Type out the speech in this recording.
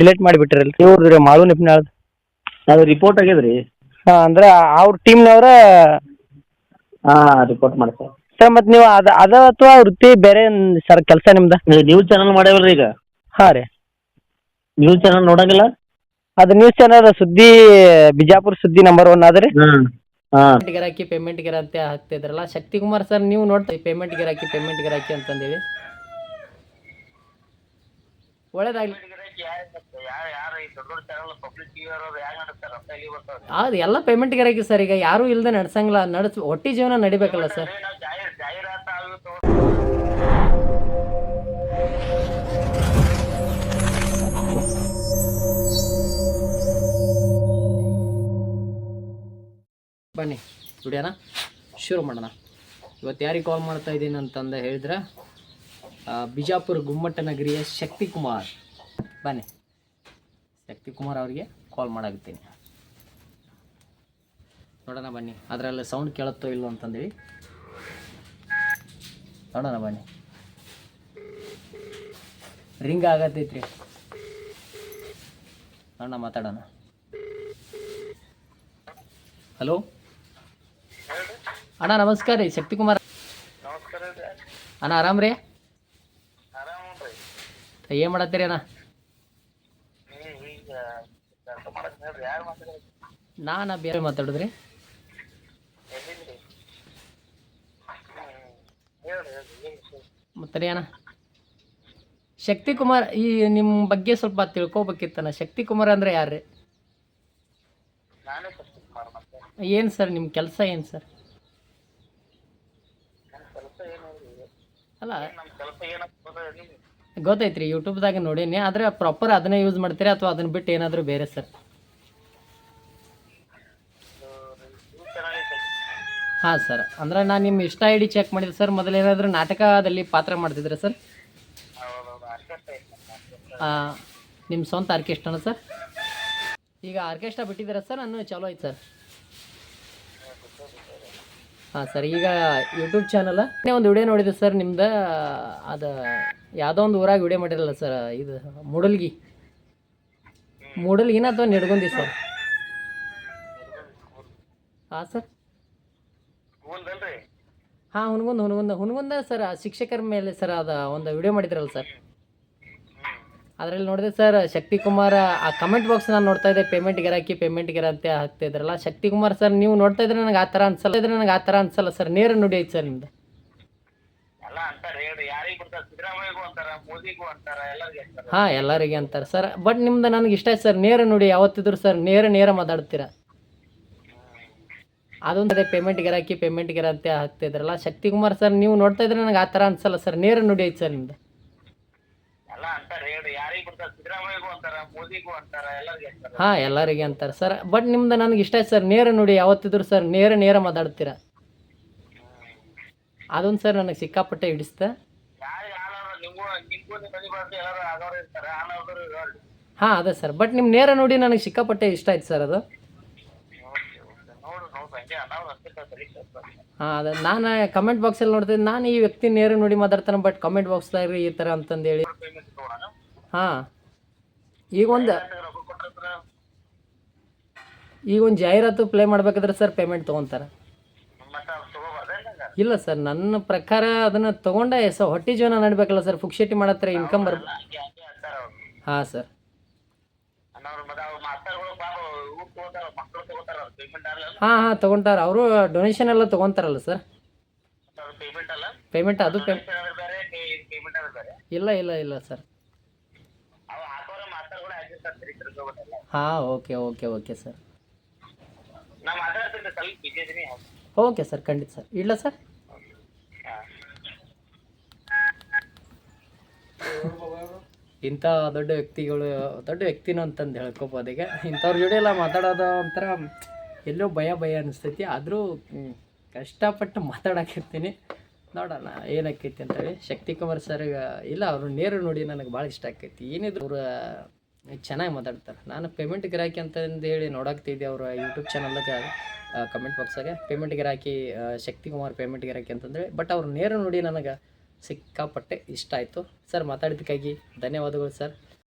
Delete ಮಾಡಿಬಿಟ್ರಲ್ರಿ ಇವ್ರದ್ರಿ Malu Nipnal ಅದು report ಆಗ್ಯದ್ರಿ? ಹಾಂ ಅಂದ್ರೆ ಅವ್ರ ಟೀಮ್ನವ್ರ ಹಾ ರಿಪೋರ್ಟ್ ಮಾಡ್ತಾರೆ. ಸರ್ ಸರ್ ಮತ್ತು ನೀವು ಅದ ಅದ ಅಥವಾ ವೃತ್ತಿ ಬೇರೆ ಸರ್ ಕೆಲಸ ನಿಮ್ದ? ನ್ಯೂಸ್ ಚಾನಲ್ ಮಾಡೇವಲ್ರಿ ಈಗ? ಹಾ ರೀ. ನ್ಯೂಸ್ ಚಾನಲ್ ನೋಡಂಗಿಲ್ಲ? ಅದು ನ್ಯೂಸ್ ಚಾನಲ್ ಸುದ್ದಿ ಬಿಜಾಪುರ ಸುದ್ದಿ ನಂಬರ್ ಒನ್ ಆದ್ರಿ ಹ್ಮ್ ಹಾಂ. ಪೇಮೆಂಟ್ ಗಿರಾಕಿ ಪೇಮೆಂಟ್ ಗಿರಾಕಿ ಹಾಕ್ತಿದ್ರಲ್ಲ ಶಕ್ತಿ ಕುಮಾರ್ ಸರ್ ನೀವು ನೋಡ್ತೀವಿ ಪೇಮೆಂಟ್ ಗಿರಾಕಿ ಪೇಮೆಂಟ್ ಗಿರಾಕಿ ಅಂತಂದೇಳಿ. ಒಳ್ಳೇದಾಗ್ಲಿ. ಹೌದು, ಎಲ್ಲ ಪೇಮೆಂಟ್ ಗಿರಾಕಿ ಸರ್, ಈಗ ಯಾರು ಇಲ್ಲದೆ ನಡ್ಸಂಗಿಲ್ಲ. ನಡ್ಸ್, ಒಟ್ಟಿ ಜೀವನ ನಡಿಬೇಕಲ್ಲ ಸರ್. ಬನ್ನಿ, ವಿಡಿಯೋನ ಶುರು ಮಾಡೋಣ. ಇವತ್ತು ಯಾರಿಗೆ ಕಾಲ್ ಮಾಡ್ತಾ ಇದ್ದೀನಿ ಅಂತಂದು ಹೇಳಿದ್ರೆ ಬಿಜಾಪುರ ಗುಮ್ಮಟ ನಗರಿಯ ಶಕ್ತಿ ಕುಮಾರ್. ಬನ್ನಿ. ಶಕ್ತಿ ಕುಮಾರ್ ಅವರಿಗೆ ಕಾಲ್ ಮಾಡಾಕತ್ತೀನಿ. ನೋಡೋಣ ಬನ್ನಿ ಅದರಲ್ಲಿ ಸೌಂಡ್ ಕೇಳುತ್ತೋ ಇಲ್ಲೋ ಅಂತಂದೇಳಿ. ನೋಡೋಣ ಬನ್ನಿ. ರಿಂಗ್ ಆಗತ್ತೈತ್ರಿ. ನೋಡೋಣ ಮಾತಾಡೋಣ. ಹಲೋ ಅಣ್ಣ ನಮಸ್ಕಾರ ರೀ ಶಕ್ತಿ ಕುಮಾರ್ ಅಣ್ಣ ಆರಾಮ್ ರೀ ಏನು ಮಾಡತ್ತೀರಿ ಅಣ್ಣ? ನಾನು ಬೇರೆ ಮಾತಾಡಿದ್ರಿ? ಮತ್ತೆ ಶಕ್ತಿ ಕುಮಾರ್, ಈ ನಿಮ್ಮ ಬಗ್ಗೆ ಸ್ವಲ್ಪ ತಿಳ್ಕೊಬೇಕಿತ್ತಣ್ಣ ಶಕ್ತಿ ಕುಮಾರ್ ಅಂದ್ರೆ ಯಾರ್ರಿ? ಏನು ಸರ್ ನಿಮ್ಮ ಕೆಲಸ ಏನು ಸರ್? ಅಲ್ಲ ಗೊತ್ತೈತ್ರಿ ಯೂಟ್ಯೂಬ್ದಾಗ ನೋಡೀನಿ, ಆದರೆ ಪ್ರಾಪರ್ ಅದನ್ನೇ ಯೂಸ್ ಮಾಡ್ತೀರಾ ಅಥವಾ ಅದನ್ನ ಬಿಟ್ಟು ಏನಾದರೂ ಬೇರೆ ಸರ್ ಹಾಂ ಸರ್ ಅಂದ್ರೆ ನಾನು ನಿಮ್ಮ ಇಷ್ಟ ಐ ಡಿ ಚೆಕ್ ಮಾಡಿದೆ ಸರ್ ಮೊದಲೇನಾದರೂ ನಾಟಕದಲ್ಲಿ ಪಾತ್ರ ಮಾಡ್ತಿದ್ರೆ ಸರ್ ನಿಮ್ಮ ಸ್ವಂತ ಆರ್ಕೆಸ್ಟ್ರಾನ ಸರ್ ಈಗ ಆರ್ಕೆಸ್ಟ್ರಾ ಬಿಟ್ಟಿದ್ದೀರಾ ಸರ್ ನಾನು ಚಲೋ ಐತೆ ಸರ್ ಹಾಂ ಸರ್ ಈಗ ಯೂಟ್ಯೂಬ್ ಚಾನಲ್ ಒಂದು ವಿಡಿಯೋ ನೋಡಿದೆ ಸರ್ ನಿಮ್ದು, ಅದು ಯಾವುದೋ ಒಂದು ಊರಾಗ ವಿಡಿಯೋ ಮಾಡಿರಲ್ಲ ಸರ್ ಇದು ಮೂಡಲ್ಗಿ. ಮೂಡಲ್ಗಿನ ಅಥವಾ ನೆಡ್ಗೊಂದಿ ಸರ್ ಹಾಂ ಸರ್ ಹಾಂ ಹುನ್ಗುಂದ ಹುನ್ಗುಂದ ಹುನ್ಗುಂದ ಸರ್ ಶಿಕ್ಷಕರ ಮೇಲೆ ಸರ್ ಅದು ಒಂದು ವಿಡಿಯೋ ಮಾಡಿದ್ರಲ್ಲ ಸರ್ ಅದರಲ್ಲಿ ನೋಡಿದೆ ಸರ್ ಶಕ್ತಿ ಕುಮಾರ್ ಆ ಕಮೆಂಟ್ ಬಾಕ್ಸ್ ನಾನು ನೋಡ್ತಾ ಇದ್ದೆ ಪೇಮೆಂಟ್ ಗಿರಾಕಿ ಪೇಮೆಂಟ್ ಗಿರಂತೆ ಹಾಕ್ತಾ ಇದ್ರಲ್ಲ ಶಕ್ತಿ ಕುಮಾರ್ ಸರ್ ನೀವು ನೋಡ್ತಾ ಇದ್ರೆ ನನಗೆ ಆ ಥರ ಅನ್ಸಲ್ಲ ಇದ್ರೆ ನನಗೆ ಆ ಥರ ಅನ್ಸಲ್ಲ ಸರ್ ನೇರ ನುಡಿ ಐತೆ ಸರ್ ನಿಮ್ದು. ಹಾಂ ಎಲ್ಲರಿಗೆ ಅಂತಾರೆ. ಸರ್ ಬಟ್ ನಿಮ್ದು ನನಗೆ ಇಷ್ಟ ಆಯ್ತು ಸರ್ ನೇರ ನೋಡಿ ಯಾವತ್ತಿದ್ರು ಸರ್ ನೇರ ನೇರ ಮಾತಾಡ್ತೀರಾ? ಅದೊಂದು ಅದೇ ಪೇಮೆಂಟ್ ಗಿರಾಕಿ ಪೇಮೆಂಟ್ ಗಿರಂತೆ ಹಾಕ್ತಾ ಇದ್ರಲ್ಲ ಶಕ್ತಿ ಕುಮಾರ್ ಸರ್ ನೀವು ನೋಡ್ತಾ ಇದ್ರೆ ನನಗೆ ಆ ಥರ ಅನ್ಸಲ್ಲ ಸರ್ ನೇರ ನುಡಿ ಐತೆ ಸರ್ ನಿಮ್ದು. ಹಾಂ ಎಲ್ಲರಿಗೆ ಅಂತಾರೆ ಸರ್ ಬಟ್ ನಿಮ್ದು ನನಗೆ ಇಷ್ಟ ಆಯ್ತು ಸರ್ ನೇರ ನೋಡಿ ಯಾವತ್ತಿದ್ರು ಸರ್ ನೇರ ನೇರ ಮಾತಾಡ್ತೀರಾ? ಅದೊಂದು ಸರ್ ನನಗೆ ಸಿಕ್ಕಾಪಟ್ಟೆ ಹಿಡಿಸ್ತಾ. ಹಾಂ ಅದೇ ಸರ್. ಬಟ್ ನಿಮ್ಮ ನೇರ ನೋಡಿ ನನಗೆ ಸಿಕ್ಕಾಪಟ್ಟೆ ಇಷ್ಟ ಆಯ್ತು ಸರ್ ಅದು. ಹಾಂ ಅದೇ. ನಾನು ಕಮೆಂಟ್ ಬಾಕ್ಸಲ್ಲಿ ನೋಡ್ತಿದ್ದೆ ನಾನು ಈ ವ್ಯಕ್ತಿ ನೇರ ನೋಡಿ ಮಾತಾಡ್ತಾನೆ ಬಟ್ ಕಮೆಂಟ್ ಬಾಕ್ಸ್ದಾಗ ಈ ಥರ ಅಂತಂದೇಳಿ. ಹಾ. ಈಗ ಒಂದು ಈಗ ಒಂದು ಜಾಹೀರಾತು ಪ್ಲೇ ಮಾಡ್ಬೇಕಾದ್ರೆ ಸರ್ ಪೇಮೆಂಟ್ ತೊಗೊತಾರೆ. ಇಲ್ಲ ಸರ್ ನನ್ನ ಪ್ರಕಾರ ಅದನ್ನ ತಗೊಂಡೆ ಸರ್ ಹೊಟ್ಟೆ ಜೀವನ ನಡಿಬೇಕಲ್ಲ ಸರ್ ಫುಕ್ಷೇಟಿ ಮಾಡತ್ರ ಇನ್ಕಮ್ ಬರ್ ಹಾ ಸರ್. ಹಾ ಹಾ ತಗೊಂತಾರ ಅವರು ಡೊನೇಷನ್ ಎಲ್ಲ ತಗೊಂತಾರಲ್ಲ ಸರ್. ಪೇಮೆಂಟ್ ಅದು ಇಲ್ಲ ಇಲ್ಲ ಇಲ್ಲ ಸರ್. ಹಾ okay okay okay sir. Okay sir ಖಂಡಿತ ಸರ್. ಇಲ್ಲ ಸರ್? ಇಂಥ ದೊಡ್ಡ ವ್ಯಕ್ತಿಗಳು, ದೊಡ್ಡ ವ್ಯಕ್ತಿನೂ ಅಂತಂದು ಹೇಳ್ಕೊಬೋದು ಈಗ ಇಂಥವ್ರ ಜೋಡಿ ಎಲ್ಲ ಮಾತಾಡೋದು ಒಂಥರ ಎಲ್ಲೋ ಭಯ ಭಯ ಅನಿಸ್ತೈತಿ. ಆದರೂ ಕಷ್ಟಪಟ್ಟು ಮಾತಾಡಕಿರ್ತೀನಿ ನೋಡೋಣ ಏನಾಕೈತಿ ಅಂತೇಳಿ. ಶಕ್ತಿ ಕುಮಾರ್ ಸರ್ ಇಲ್ಲ, ಅವರು ನೇರು ನೋಡಿ ನನಗೆ ಭಾಳ ಇಷ್ಟ ಆಕೈತಿ ಏನಿದ್ರು ಅವರು ಚೆನ್ನಾಗಿ ಮಾತಾಡ್ತಾರೆ. ನಾನು ಪೇಮೆಂಟ್ ಗಿರಾಕಿ ಅಂತಂದು ಹೇಳಿ ನೋಡಾಕ್ತಿದ್ದೆ ಅವರು ಯೂಟ್ಯೂಬ್ ಚಾನಲ್ದಾಗ ಕಮೆಂಟ್ ಬಾಕ್ಸಾಗೆ ಪೇಮೆಂಟ್ ಗಿರಾಕಿ ಶಕ್ತಿ ಕುಮಾರ್ ಪೇಮೆಂಟ್ ಗಿರಾಕಿ ಅಂತಂದೇಳಿ ಬಟ್ ಅವ್ರು ನೇರ ನೋಡಿ ನನಗೆ ಸಿಕ್ಕಾಪಟ್ಟೆ ಇಷ್ಟ ಆಯಿತು. ಸರ್ ಮಾತಾಡಿದ್ದಕ್ಕಾಗಿ ಧನ್ಯವಾದಗಳು ಸರ್.